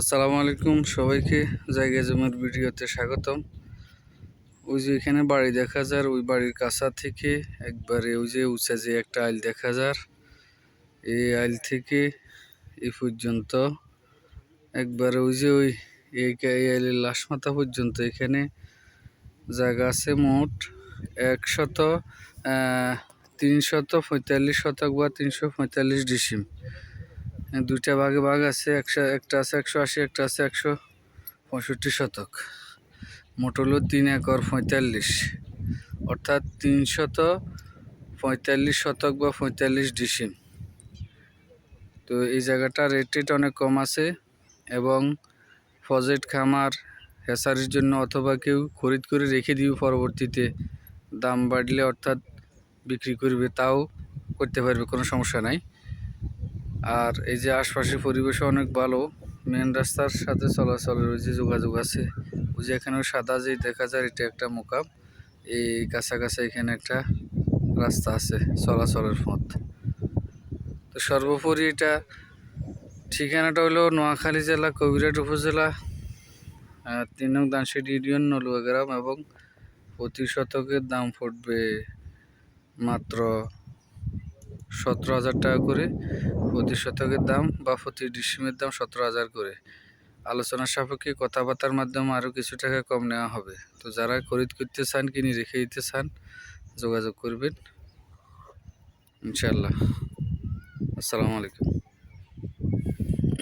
আসসালামু আলাইকুম সবাইকে, জায়গা জমির ভিডিওতে স্বাগতম। ওই যে এখানে বাড়ি দেখা যার, ওই বাড়ির কাছা থেকে একবারে ওই যে উঁচা যে একটা আইল দেখা যার, এই আইল থেকে এ পর্যন্ত একবারে ওই যে ওই এই আইলের লাশ মাথা পর্যন্ত এখানে জায়গা আছে মোট একশত তিনশত পঁয়তাল্লিশ শতক বা তিনশো পঁয়তাল্লিশ ডিসিম। দুইটা ভাগে ভাগ আছে, একশো, একটা আছে একশো আশি, একটা আছে একশো পঁয়ষট্টি শতক। মোট হলো তিন একর পঁয়তাল্লিশ। অর্থাৎ তিনশত পঁয়তাল্লিশ শতক বা পঁয়তাল্লিশ ডিসিম। তো এই জায়গাটা রেট অনেক কম আছে এবং ফজেট খামার হেসারির জন্য অথবা কেউ খরিদ করে রেখে দিবে পরবর্তীতে। দাম বাড়লে অর্থাৎ বিক্রি করবে, তাও করতে পারবে, কোনো সমস্যা নাই। আর এই যে আশপাশের পরিবেশ অনেক ভালো। মেন রাস্তার সাথে চলাচলের ওই যে যোগাযোগ আছে। ওই যে এখানে সাদা যে দেখা যায়, এটা একটা মোকাম এই কাছাকাছি এখানে একটা রাস্তা আছে চলাচলের পথ। তো সর্বোপরি এটা ঠিকানাটা হলো নোয়াখালী জেলা কবিরাট উপজেলা তিন নং দানশেড ইউনিয়ন, নলুয়া গ্রাম এবং প্রতি শতকের দাম পড়বে মাত্র সতেরো হাজার টাকা করে। প্রতি শতকের দাম বা প্রতি ডিসিমের দাম সতেরো হাজার করে। আলোচনার সাপেক্ষে কথাবার্তার মাধ্যমে আরও কিছু টাকা কম নেওয়া হবে। তো যারা খরিদ করতে চান, কিনে রেখে দিতে চান, যোগাযোগ করবেন। ইনশাল্লাহ আসসালামু আলাইকুম।